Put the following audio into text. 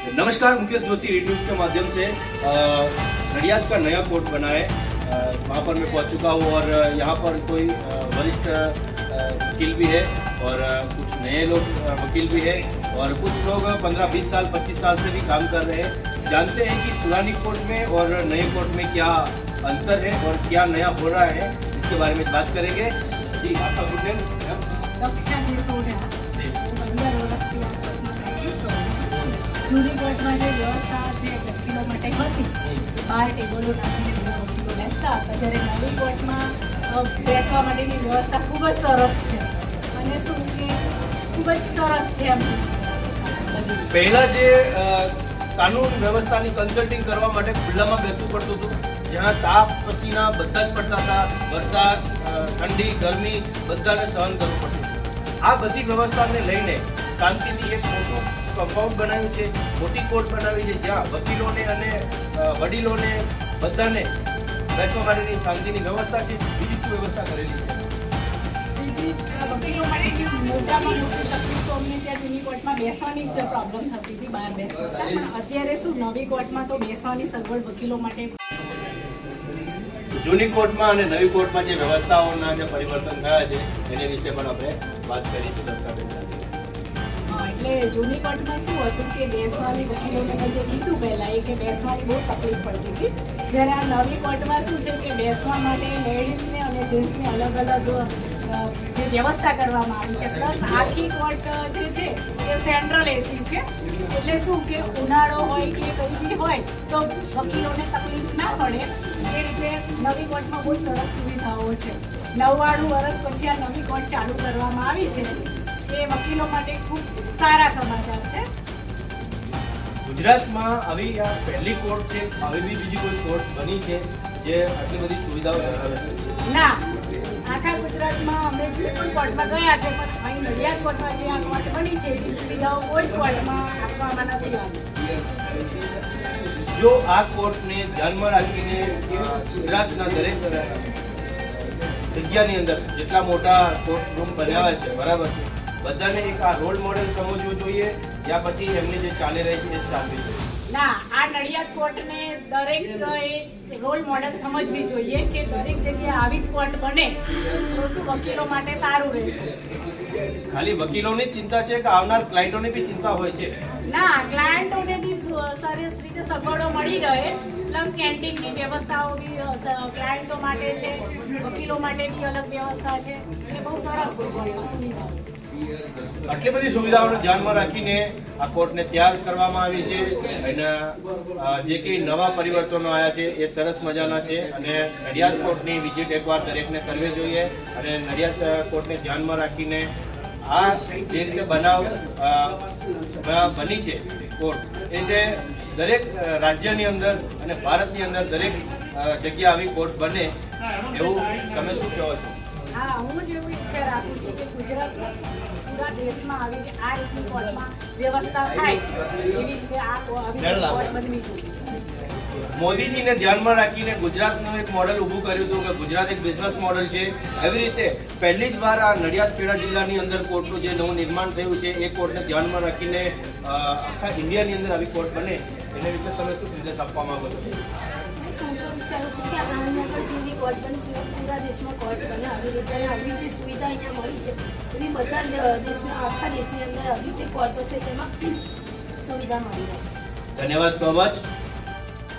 नमस्कार, Mukesh Joshi red news के माध्यम से नडियाद का नया कोर्ट बना है। वहाँ पर मैं पहुँच चुका हूँ और यहाँ पर कोई वरिष्ठ वकील भी है और कुछ नए लोग वकील भी है और कुछ लोग पंद्रह, बीस साल, पच्चीस साल से भी काम कर रहे हैं। जानते हैं कि पुरानी कोर्ट में और नए कोर्ट में क्या अंतर है और क्या नया हो रहा है, इसके बारे में बात करेंगे। जी, आपका गुड नेम જૂની કોર્ટમાં જે વ્યવસ્થા જે વકીલો માટે હતી બાર ટેબલો નાખીને બધા વકીલો બેસતા હતા. જ્યારે નવી કોર્ટમાં બેસવા માટેની વ્યવસ્થા ખૂબ જ સરસ છે. અને શું કે, ખૂબ જ સરસ છે એમ. પહેલા જે કાનૂન વ્યવસ્થાની કન્સલ્ટિંગ કરવા માટે ખુલ્લામાં બેસવું પડતું હતું, જ્યાં તાપ, પસીના બધા જ પડતા હતા. વરસાદ ઠંડી, ગરમી બધાને સહન કરવું પડતું આ બધી વ્યવસ્થાને લઈને શાંતિથી એક મોટું કમ્પાઉન્ડ બનાવ્યું છે મોટી કોર્ટ બનાવી છે જ્યાં વકીલોને અને વડીલોને બધાને બેસવા માટેની શાંતિની વ્યવસ્થા છે બીજી શું વ્યવસ્થા કરેલી છે? વકીલો માટેની મોટામાં મોટી તકલીફ અમને ત્યાં જૂની કોર્ટમાં બેસવાની જ પ્રોબ્લેમ થતી હતી બહાર બેસતા. પણ અત્યારે શું નવી કોર્ટમાં તો બેસવાની સગવડ વકીલો માટે? જૂની કોર્ટમાં અને નવી કોર્ટમાં જે વ્યવસ્થાઓના જે પરિવર્તન થયા છે એને વિશે પણ આપણે વાત કરીશું દક્ષાબેન સાથે. એટલે જૂની કોર્ટમાં શું હતું કે બેસવાની વકીલોને મેં જે કીધું પહેલાં, એ કે બેસવાની બહુ તકલીફ પડતી હતી. જ્યારે આ નવી કોર્ટમાં શું છે કે બેસવા માટે લેડીઝને અને જેન્ટ્સને અલગ અલગ જે વ્યવસ્થા કરવામાં આવી છે, પ્લસ આખી કોર્ટ જે છે, એ સેન્ટ્રલ એસી છે. એટલે શું કે ઉનાળો હોય કે કંઈ બી હોય, તો વકીલોને તકલીફ ના પડે. એ રીતે નવી કોર્ટમાં બહુ સરસ સુવિધાઓ છે. નવ્વાણું વર્ષ પછી આ નવી કોર્ટ ચાલુ કરવામાં આવી છે. એ વકીલો માટે ખૂબ સારા સમાચાર છે. ગુજરાતમાં આવી આ પહેલી કોર્ટ છે આવી બી બીજી કોઈ કોર્ટ બની છે જે આટલી બધી સુવિધાઓ ધરાવે છે? ના આખા ગુજરાતમાં અમે જે પણ કોર્ટમાં ગયા છે પણ અહીં નડિયાદ કોર્ટમાં જે આ કોર્ટ બની છે એવી સુવિધાઓ કોઈ જ કોર્ટમાં આપવામાં નથી આવી. જો આ કોર્ટને ધ્યાનમાં રાખીને ગુજરાતના દરેક જગ્યાની અંદર જેટલા મોટા કોર્ટ રૂમ બનાવ્યા છે બરાબર છે બધાને એક આ રોલ મોડેલ સમજવું જોઈએ યા પછી એમની જે ચાલી રહી છે એ ચાલવી જોઈએ. ના આ નડિયાદ કોર્ટને દરેક રોલ મોડેલ સમજવી જોઈએ કે દરેક જગ્યાએ આવી જ કોર્ટ બને તો શું વકીલો માટે સારું રહેશે? ખાલી વકીલોની જ ચિંતા છે કે આવનાર ક્લાયન્ટોની બી ચિંતા હોય છે? ના ક્લાયન્ટોને બી સરસ રીતે સગવડો મળી રહે. પ્લસ કેન્ટીનની વ્યવસ્થાઓ બી ક્લાયન્ટો માટે છે, વકીલો માટે બી અલગ વ્યવસ્થા છે. એટલે બહુ સરસ છે. આટલી બધી સુવિધાઓને ધ્યાનમાં રાખીને આ કોર્ટને તૈયાર કરવામાં આવી છે અને જે કંઈ નવા પરિવર્તનો આવ્યા છે એ સરસ મજાના છે અને નડિયાદ કોર્ટની વિઝિટ એકવાર દરેકને કરવી જોઈએ અને નડિયાદ કોર્ટને ધ્યાનમાં રાખીને આ જે રીતે બનાવ બની છે કોર્ટ, એ દરેક રાજ્યની અંદર અને ભારતની અંદર દરેક જગ્યા આવી કોર્ટ બને એવું તમે શું કહો છો? હા હું જ એવી ઈચ્છા રાખું છું કે ગુજરાતમાં પૂરા દેશમાં આવી આ રીતની કોર્ટમાં વ્યવસ્થા થાય એવી રીતે આ કો- આવી રીતે કોર્ટ બનવી જોઈએ. મોદીજીને ધ્યાનમાં રાખીને ગુજરાતનું એક મોડેલ ઊભું કર્યું હતું કે ગુજરાત એક બિઝનેસ મોડેલ છે. એવી રીતે પહેલી જ વાર આ નડિયાદ ખેડા જિલ્લાની અંદર કોર્ટનું જે નવું નિર્માણ થયું છે એ કોર્ટને ધ્યાનમાં રાખીને આખા ઇન્ડિયાની અંદર આવી કોર્ટ બને. એને વિશે તમે શું સંદેશ આપવા માંગો છો? શું તો વિચારું છું કે આની આગળ જેવી કોર્ટ બની છે પૂરા દેશમાં કોર્ટ બને આવી રીતે અને આવી જે સુવિધા અહીંયા મળી છે એવી બધા દેશના આખા દેશની અંદર આવી જે કોર્ટો છે તેમાં સુવિધા મળી રહે. ધન્યવાદ સો મચ